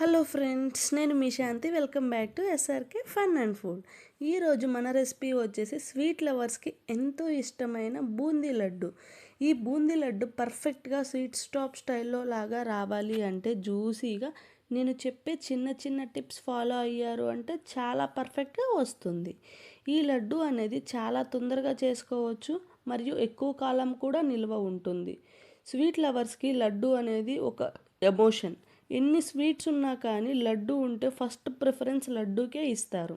Hello friends నేను మీ Shanti. Welcome back to SRK fun and food. ఈరోజు మన recipe వచ్చేసి స్వీట్ లవర్స్కి ఎంతో ఇష్టమైన బూందీ లడ్డు. ఈ బూందీ లడ్డు పర్ఫెక్ట్గా స్వీట్ స్టాప్ స్టైల్లో లాగా రావాలి అంటే జ్యూసీగా నేను చెప్పే చిన్న చిన్న టిప్స్ ఫాలో అయ్యారు అంటే చాలా పర్ఫెక్ట్గా వస్తుంది. ఈ లడ్డు అనేది చాలా తొందరగా చేసుకోవచ్చు మరియు ఎక్కువ కాలం కూడా నిల్వ ఉంటుంది. స్వీట్ లవర్స్కి లడ్డు అనేది ఒక ఎమోషన్. ఎన్ని స్వీట్స్ ఉన్నా కానీ లడ్డు ఉంటే ఫస్ట్ ప్రిఫరెన్స్ లడ్డూకే ఇస్తారు.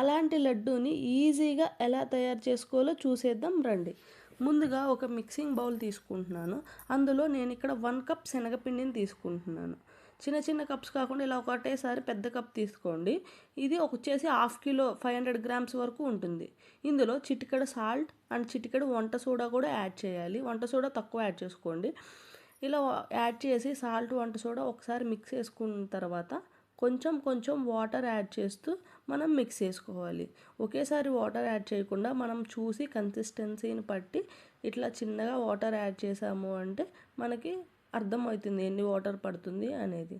అలాంటి లడ్డూని ఈజీగా ఎలా తయారు చేసుకోవాలో చూసేద్దాం రండి. ముందుగా ఒక మిక్సింగ్ బౌల్ తీసుకుంటున్నాను. అందులో నేను ఇక్కడ వన్ కప్ శనగపిండిని తీసుకుంటున్నాను. చిన్న చిన్న కప్స్ కాకుండా ఇలా ఒకటేసారి పెద్ద కప్ తీసుకోండి. ఇది ఒక వచ్చేసి half kilo five hundred grams వరకు ఉంటుంది. ఇందులో చిటికెడు సాల్ట్ అండ్ చిటికెడు వంట సోడా కూడా యాడ్ చేయాలి. వంట సోడా తక్కువ యాడ్ చేసుకోండి. ఇలా యాడ్ చేసి సాల్ట్ వంట సోడా ఒకసారి మిక్స్ చేసుకున్న తర్వాత కొంచెం కొంచెం వాటర్ యాడ్ చేస్తూ మనం మిక్స్ చేసుకోవాలి. ఒకేసారి వాటర్ యాడ్ చేయకుండా మనం చూసి కన్సిస్టెన్సీని బట్టి ఇట్లా చిన్నగా వాటర్ యాడ్ చేసాము అంటే మనకి అర్థమవుతుంది ఎన్ని వాటర్ పడుతుంది అనేది.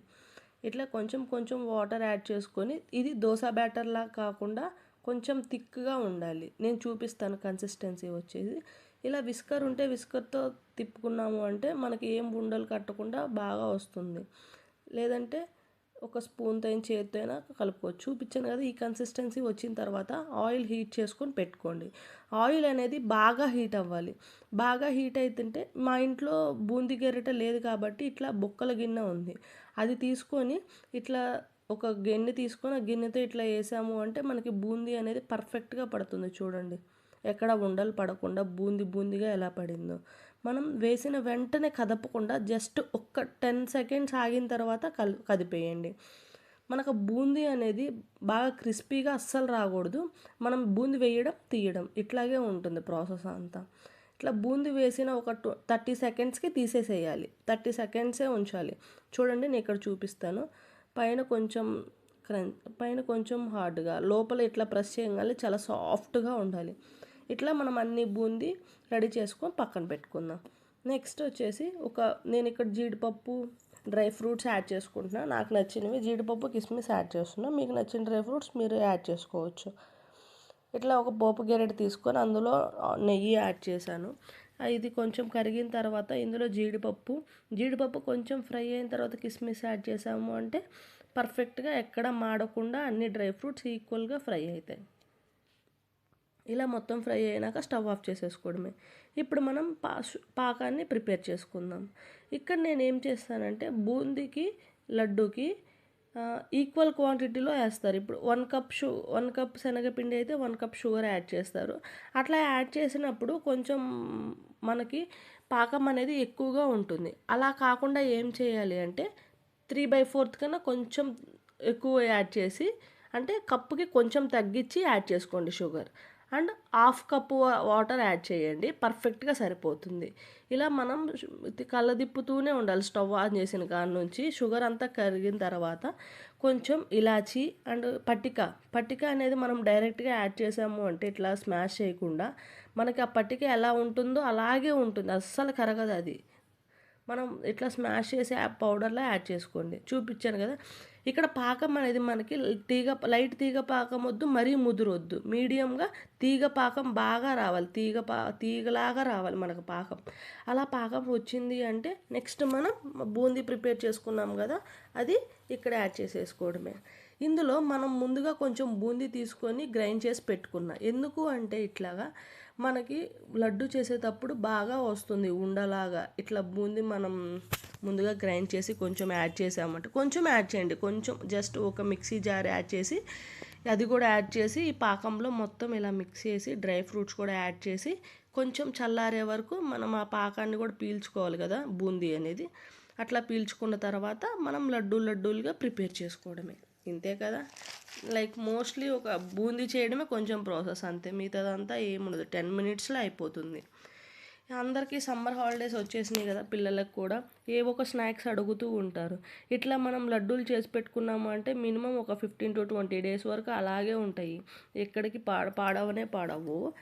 ఇట్లా కొంచెం కొంచెం వాటర్ యాడ్ చేసుకొని ఇది దోశ బ్యాటర్లా కాకుండా కొంచెం థిక్గా ఉండాలి. నేను చూపిస్తాను కన్సిస్టెన్సీ వచ్చేసి ఇలా విస్కర్ ఉంటే విస్కర్తో తిప్పుకున్నాము అంటే మనకి ఏం ఉండలు కట్టకుండా బాగా వస్తుంది. లేదంటే ఒక స్పూన్తో అయిన చేతితో అయినా కలుపుకోవచ్చు. చూపించాను కదా ఈ కన్సిస్టెన్సీ వచ్చిన తర్వాత ఆయిల్ హీట్ చేసుకొని పెట్టుకోండి. ఆయిల్ అనేది బాగా హీట్ అవ్వాలి. బాగా హీట్ అవుతుంటే మా ఇంట్లో బూందీ గెరిట లేదు కాబట్టి ఇట్లా బొక్కల గిన్నె ఉంది. అది తీసుకొని ఇట్లా ఒక గిన్నె తీసుకొని ఆ గిన్నెతో ఇట్లా వేసాము అంటే మనకి బూందీ అనేది పర్ఫెక్ట్గా పడుతుంది చూడండి. ఎక్కడ ఉండలు పడకుండా బూంది బూందిగా ఎలా పడిందో. మనం వేసిన వెంటనే కదపకుండా జస్ట్ ఒక్క టెన్ సెకండ్స్ ఆగిన తర్వాత కల్ కదిపేయండి. మనకు బూందీ అనేది బాగా క్రిస్పీగా అస్సలు రాకూడదు. మనం బూంది వేయడం తీయడం ఇట్లాగే ఉంటుంది ప్రాసెస్ అంతా. ఇట్లా బూంది వేసిన ఒక టూ థర్టీ సెకండ్స్కి తీసేసేయాలి. థర్టీ సెకండ్సే ఉంచాలి. చూడండి నేను ఇక్కడ చూపిస్తాను. పైన కొంచెం క్రంచ్ పైన కొంచెం హార్డ్గా లోపల ఇట్లా ప్రెస్ చేయగానే చాలా సాఫ్ట్గా ఉండాలి. ఇట్లా మనం అన్ని బూంది రెడీ చేసుకొని పక్కన పెట్టుకుందాం. నెక్స్ట్ వచ్చేసి ఒక నేను ఇక్కడ జీడిపప్పు డ్రై ఫ్రూట్స్ యాడ్ చేసుకుంటున్నా. నాకు నచ్చినవి జీడిపప్పు కిస్మిస్ యాడ్ చేస్తున్నా. మీకు నచ్చిన డ్రై ఫ్రూట్స్ మీరు యాడ్ చేసుకోవచ్చు. ఇట్లా ఒక పోపు గెరెట్ తీసుకొని అందులో నెయ్యి యాడ్ చేశాను. ఇది కొంచెం కరిగిన తర్వాత ఇందులో జీడిపప్పు జీడిపప్పు కొంచెం ఫ్రై అయిన తర్వాత కిస్మిస్ యాడ్ చేసాము అంటే పర్ఫెక్ట్గా ఎక్కడ మాడకుండా అన్ని డ్రై ఫ్రూట్స్ ఈక్వల్గా ఫ్రై అవుతాయి. ఇలా మొత్తం ఫ్రై అయినాక స్టవ్ ఆఫ్ చేసేసుకోవడమే. ఇప్పుడు మనం పా పాకాన్ని ప్రిపేర్ చేసుకుందాం. ఇక్కడ నేను ఏం చేస్తానంటే బూందీకి లడ్డూకి ఈక్వల్ క్వాంటిటీలో వేస్తారు. ఇప్పుడు వన్ కప్ షు వన్ కప్ శనగపిండి అయితే వన్ కప్ షుగర్ యాడ్ చేస్తారు. అట్లా యాడ్ చేసినప్పుడు కొంచెం మనకి పాకం అనేది ఎక్కువగా ఉంటుంది. అలా కాకుండా ఏం చేయాలి అంటే త్రీ బై ఫోర్త్ కన్నా కొంచెం ఎక్కువ యాడ్ చేసి అంటే కప్పుకి కొంచెం తగ్గించి యాడ్ చేసుకోండి sugar. And half cup water add చేయండి. పర్ఫెక్ట్గా సరిపోతుంది. ఇలా మనం కళ్ళదిప్పుతూనే ఉండాలి. స్టవ్ ఆన్ చేసిన కాడి నుంచి షుగర్ అంతా కరిగిన తర్వాత కొంచెం ఇలాచి అండ్ పట్టిక. పట్టిక అనేది మనం డైరెక్ట్గా యాడ్ చేసాము అంటే ఇట్లా స్మాష్ చేయకుండా మనకి ఆ పట్టిక ఎలా ఉంటుందో అలాగే ఉంటుంది. అస్సలు కరగదు అది. మనం ఇట్లా స్మాష్ చేసి ఆ పౌడర్లో యాడ్ చేసుకోండి. చూపించాను కదా. ఇక్కడ పాకం అనేది మనకి తీగ లైట్ తీగ పాకం వద్దు మరీ ముదురొద్దు మీడియంగా తీగ పాకం బాగా రావాలి. తీగ పా తీగలాగా రావాలి మనకు పాకం. అలా పాకం వచ్చింది అంటే నెక్స్ట్ మనం బూందీ ప్రిపేర్ చేసుకున్నాం కదా. అది ఇక్కడ యాడ్ చేసేసుకోవడమే. ఇందులో మనం ముందుగా కొంచెం బూందీ తీసుకొని గ్రైండ్ చేసి పెట్టుకున్నా. ఎందుకు అంటే ఇట్లాగా మనకి లడ్డు చేసేటప్పుడు బాగా వస్తుంది ఉండలాగా. ఇట్లా బూందీ మనం ముందుగా గ్రైండ్ చేసి కొంచెం యాడ్ చేసామంటే కొంచెం యాడ్ చేయండి. కొంచెం జస్ట్ ఒక మిక్సీ జార్ యాడ్ చేసి అది కూడా యాడ్ చేసి ఈ పాకంలో మొత్తం ఇలా మిక్స్ చేసి డ్రై ఫ్రూట్స్ కూడా యాడ్ చేసి కొంచెం చల్లారే వరకు మనం ఆ పాకాన్ని కూడా పీల్చుకోవాలి కదా బూందీ అనేది. అట్లా పీల్చుకున్న తర్వాత మనం లడ్డూ లడ్డూలుగా ప్రిపేర్ చేసుకోవడమే. ఇంతే కదా? లైక్ మోస్ట్లీ ఒక బూందీ చేయడమే కొంచెం ప్రాసెస్ అంతే. మిగతాదంతా ఏముండదు. టెన్ మినిట్స్లో అయిపోతుంది. అందరికీ సమ్మర్ హాలిడేస్ వచ్చేసినాయి కదా పిల్లలకు కూడా. ఏ ఒక స్నాక్స్ అడుగుతూ ఉంటారు. ఇట్లా మనం లడ్డూలు చేసి పెట్టుకున్నాము అంటే మినిమం ఒక ఫిఫ్టీన్ టు ట్వంటీ డేస్ వరకు అలాగే ఉంటాయి. ఎక్కడికి పాడ పాడవనే పాడవు.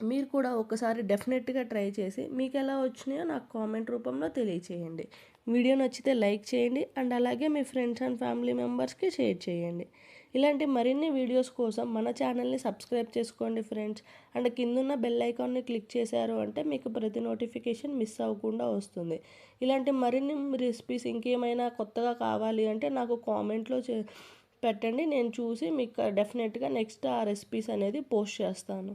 మీరు కూడా ఒకసారి డెఫినెట్గా ట్రై చేసి మీకు ఎలా వచ్చినాయో నాకు కామెంట్ రూపంలో తెలియచేయండి. వీడియో నచ్చితే లైక్ చేయండి అండ్ అలాగే మీ ఫ్రెండ్స్ అండ్ ఫ్యామిలీ మెంబర్స్కి షేర్ చేయండి. ఇలాంటి మరిన్ని వీడియోస్ కోసం మన ఛానల్ని సబ్స్క్రైబ్ చేసుకోండి ఫ్రెండ్స్. అండ్ కిందున్న బెల్ ఐకాన్ని క్లిక్ చేశారు అంటే మీకు ప్రతి నోటిఫికేషన్ మిస్ అవ్వకుండా వస్తుంది. ఇలాంటి మరిన్ని రెసిపీస్ ఇంకేమైనా కొత్తగా కావాలి అంటే నాకు కామెంట్లో చే పెట్టండి. నేను చూసి మీకు డెఫినెట్గా నెక్స్ట్ ఆ రెసిపీస్ అనేది పోస్ట్ చేస్తాను.